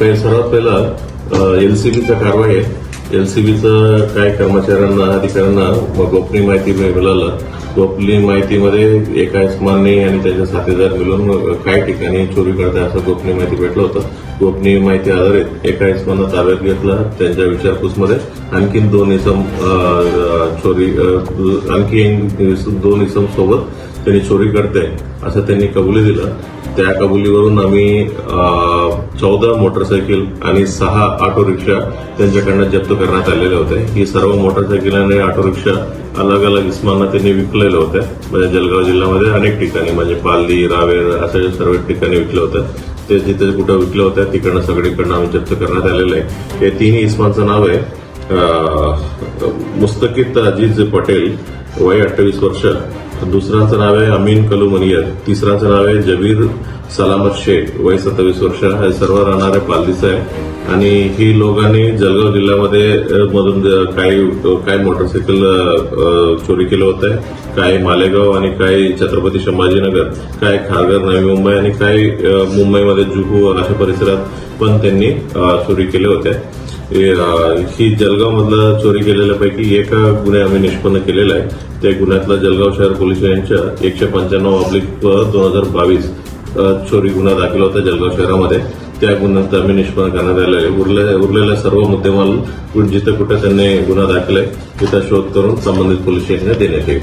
सर्वात पहिला एलसीबीचा कारवाई आहे. एलसीबीचं काय कर्मचाऱ्यांना अधिकाऱ्यांना गोपनीय माहिती मिळालं गोपनीय माहितीमध्ये एका इस्मानने आणि त्याच्या साथीदार मिळून काही ठिकाणी चोरी करताय असं गोपनीय माहिती भेटलं होतं. गोपनीय माहिती आधारित एका इस्मानं ताब्यात घेतलं त्यांच्या विचारपूसमध्ये. आणखीन दोन इसम चोरी आणखी दोन इसम सोबत त्यांनी चोरी करते असं त्यांनी कबुली दिलं. त्या कबुलीवरून आम्ही चौदा मोटरसायकल आणि सहा ऑटो रिक्षा त्यांच्याकडनं जप्त करण्यात आलेले होते. ही सर्व मोटरसायकल आणि ऑटो रिक्षा अलग अलग इस्मांना त्यांनी विकलेल्या होत्या म्हणजे जळगाव जिल्ह्यामध्ये अनेक ठिकाणी म्हणजे पालदी रावेर अशा सर्व ठिकाणी विकलं होतं. ते जिथे कुठं विकलं होत्या तिकडनं सगळीकडनं आम्ही जप्त करण्यात आलेलं आहे. हे तिन्ही इस्मांचं नाव आहे. मुस्तकीत मुस्तकित पटेल वय अठ्ठावीस वर्ष दुसराचं नाव आहे अमीन कलू मनियर तिसराचं नाव आहे जबीर सलामत शेख. वय सत्तावीस वर्ष. हे सर्व राहणारे पालदीचं आहे. आणि ही लोकांनी जळगाव जिल्ह्यामध्ये मधून काही काही मोटरसायकल चोरी केलं होतं. काही मालेगाव आणि काही छत्रपती संभाजीनगर काही खारघर नवी मुंबई आणि काही मुंबईमध्ये जुहू अशा परिसरात पण त्यांनी चोरी केले होत्या. ही जलगावमधला चोरी केलेल्यापैकी एका गुन्हे आम्ही निष्पन्न केलेला आहे. त्या गुन्ह्यातला जळगाव शहर पोलीस यांच्या एकशे पंच्याण्णव ऑब्लिक दोन हजार बावीस चोरी गुन्हा दाखल होता जळगाव शहरामध्ये. त्या गुन्ह्यात आम्ही निष्पन्न करण्यात आलेले आहे. उरले उरलेल्या सर्व मुद्देमाल जिथं कुठे त्यांनी गुन्हा दाखल आहे तिथं शोध करून संबंधित पोलीस स्टेशनला देण्यात येईल.